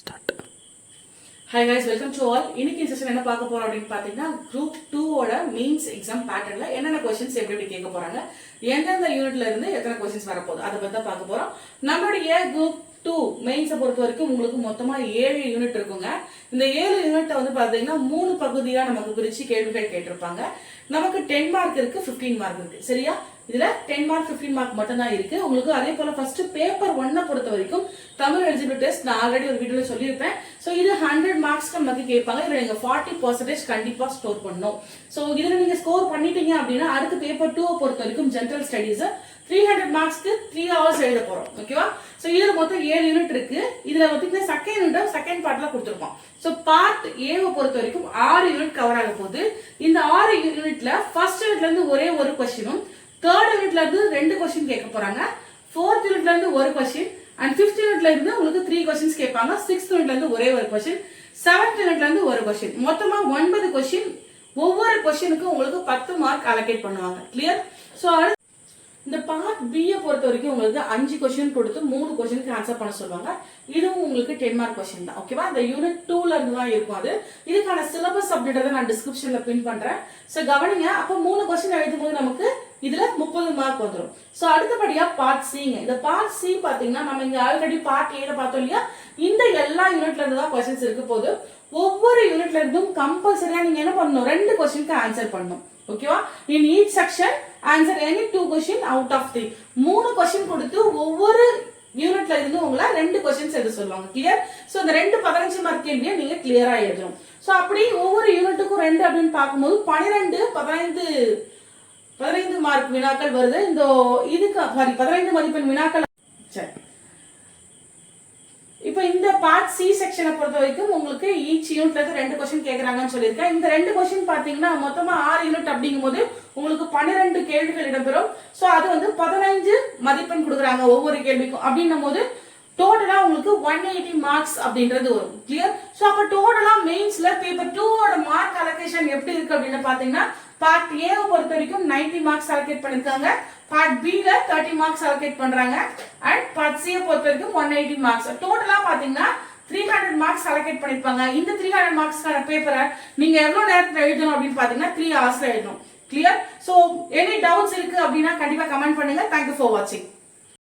Start hi guys welcome to all இன்னைக்கு session என்ன பார்க்க போறோம் அப்படின்னு பார்த்தீங்கன்னா குரூப் டூவோட மீன்ஸ் எக்ஸாம் பேட்டர்ல என்னென்ன கொஸ்டின்ஸ் எப்படி எப்படி கேட்க போறாங்க எந்தெந்த யூனிட்ல இருந்து எத்தனை கொஸ்டின்ஸ் வரப்போகுது அதை பத்தி தான் பார்க்க போறோம். நம்மளுடைய குரூப் டூ மெயின்ஸை பொறுத்த வரைக்கும் உங்களுக்கு மொத்தமா ஏழு யூனிட் இருக்குங்க. இந்த ஏழு யூனிட்டை வந்து பார்த்தீங்கன்னா மூணு பகுதியா நமக்கு பிரிச்சு கேள்விகள் கேட்டிருப்பாங்க. நமக்கு டென் மார்க் இருக்கு 15 மார்க் இருக்கு. சரியா? இதுல டென் மார்க் 15 மார்க் மட்டும் தான் இருக்கு. உங்களுக்கு அதே போல ஃபர்ஸ்ட் பேப்பர் ஒன்னை பொறுத்த வரைக்கும் தமிழ் எலிஜிபிள் டெஸ்ட் நான் ஆல்ரெடி ஒரு வீடியோல சொல்லியிருப்பேன். ஸோ இது ஹண்ட்ரட் மார்க்ஸ் நமக்கு கேட்பாங்க. இதுல நீங்க ஃபார்ட்டி பர்சன்டேஜ் கண்டிப்பா ஸ்டோர் பண்ணணும். ஸோ இதுல நீங்க ஸ்கோர் பண்ணிட்டீங்க அப்படின்னா அடுத்து பேப்பர் டூ பொறுத்த வரைக்கும் ஜென்ரல் ஸ்டடிஸ் த்ரீ ஹண்ட்ரட் மார்க்ஸ்க்கு த்ரீ ஹவர்ஸ் எழுத போறோம். ஓகேவா ஸோ இதுல மொத்தம் ஏழு யூனிட் இருக்கு. இதுல வந்து செகண்ட் யூனிட் செகண்ட் பார்ட்ல கொடுத்துருப்போம் ஸோ ஸோ பார்ட் ஏவை பொறுத்த வரைக்கும் ஆறு யூனிட் கவர் ஆக போகுது. இந்த ஆறு யூனிட்ல ஃபர்ஸ்ட் யூனிட்ல இருந்து ஒரே ஒரு கொஸ்டினும் தேர்ட் யூனிட்ல இருந்து ரெண்டு கொஸ்டின் கேட்க போறாங்க. ஃபோர்த் யூனிட்ல இருந்து ஒரு கொஸ்டின் அண்ட் ஃபிஃப்த் யூனிட்ல இருந்து உங்களுக்கு த்ரீ கொஸ்டின்ஸ் கேட்பாங்க. சிக்ஸ்த் யூனிட்ல இருந்து ஒரே ஒரு கொஸ்டின் செவன்த் யூனிட்ல இருந்து ஒரு கொஸ்டின் மொத்தமா ஒன்பது கொஸ்டின் ஒவ்வொரு கொஸ்டினுக்கும் உங்களுக்கு பத்து மார்க் அலோகேட் பண்ணுவாங்க. கிளியர் ஸோ அடுத்து இந்த பார்ட் பியை பொறுத்த வரைக்கும் உங்களுக்கு அஞ்சு கொஸ்டின் கொடுத்து மூணு கொஸ்டினுக்கு ஆன்சர் பண்ண சொல்லுவாங்க. இதுவும் உங்களுக்கு டென் மார்க் கொஸ்டின் தான். ஓகேவா இந்த யூனிட் டூல இருந்து தான் இருக்கும் அது. இதுக்கான சிலபஸ் அப்படின்றத நான் டிஸ்கிரிப்ஷன்ல பின் பண்றேன். ஸோ கவனிங்க அப்போ மூணு கொஸ்டின் எழுதும் போது நமக்கு இதுல முப்பது மார்க் வந்துடும் ஸோ அடுத்தபடியா பார்ட் சிங்க இந்த பார்ட் சி பாத்தீங்கன்னா நம்ம இங்க ஆல்ரெடி பார்ட் ஏல பார்த்தோம் இல்லையா? இந்த எல்லா யூனிட்ல இருந்து தான் கொஸ்டின்ஸ் இருக்க போது ஒவ்வொரு யூனிட்ல இருந்தும் கம்பல்சரியா நீங்க என்ன பண்ணணும்? ரெண்டு கொஸ்டினுக்கு ஆன்சர் பண்ணணும். ஓகேவா in each section answer any two question out of three மூணு கொஸ்டின் கொடுத்து ஒவ்வொரு யூனிட்ல இருந்து உங்களை ரெண்டு கொஸ்டின்ஸ் எழுத சொல்லுவாங்க. கிளியர் ஸோ இந்த ரெண்டு பதினஞ்சு மார்க் கேள்வியை நீங்க கிளியரா எழுதணும். ஸோ அப்படி ஒவ்வொரு யூனிட்டுக்கும் ரெண்டு அப்படின்னு பார்க்கும்போது பன்னிரெண்டு பதினைந்து பதினைந்து மார்க் வினாக்கள் வருது. இந்த இதுக்கு சாரி பதினைந்து மதிப்பெண் வினாக்கள். சரி. இப்போ இந்த பார்ட் சி செக்ஷனை பொறுத்த வரைக்கும் உங்களுக்கு ஈச் யூனிட்ல இருந்து ரெண்டு கொஸ்டின் கேட்கறாங்கன்னு சொல்லியிருக்கேன். இந்த ரெண்டு கொஸ்டின் பாத்தீங்கன்னா மொத்தமா ஆறு யூனிட் அப்படிங்கும்போது உங்களுக்கு பன்னிரெண்டு கேள்விகள் இடம்பெறும். ஸோ அது வந்து பதினஞ்சு மதிப்பெண் கொடுக்குறாங்க ஒவ்வொரு கேள்விக்கும். அப்படின்னும் போது டோட்டலா உங்களுக்கு ஒன் எயிட்டி மார்க்ஸ் அப்படின்றது வரும். கிளியர் ஸோ அப்போ டோட்டலா மெயின்ஸ்ல பேப்பர் டூவோட மார்க் அலோகேஷன் எப்படி இருக்கு அப்படின்னு பாத்தீங்கன்னா பார்ட் ஏவை பொறுத்த வரைக்கும் 90 மார்க்ஸ் அலோகேட் பண்ணிருக்காங்க. பார்ட் பில தேர்ட்டி மார்க்ஸ் அலோகேட் பண்றாங்க. அண்ட் பார்ட் சியை பொறுத்த வரைக்கும் ஒன் எயிட்டி மார்க்ஸ் டோட்டலா பாத்தீங்கன்னா த்ரீ ஹண்ட்ரட் மார்க்ஸ் அலோகேட் பண்ணிருப்பாங்க. இந்த த்ரீ ஹண்ட்ரட் மார்க்ஸ்க்கான பேப்பரை நீங்க எவ்வளவு நேரத்தில் எழுதணும் அப்படின்னு பாத்தீங்கன்னா த்ரீ ஹவர்ஸ்ல எழுதணும். கிளியர் ஸோ எனி டவுட்ஸ் இருக்கு அப்படின்னா கண்டிப்பா கமெண்ட் பண்ணுங்க. தேங்க்யூ ஃபார் வாட்சிங்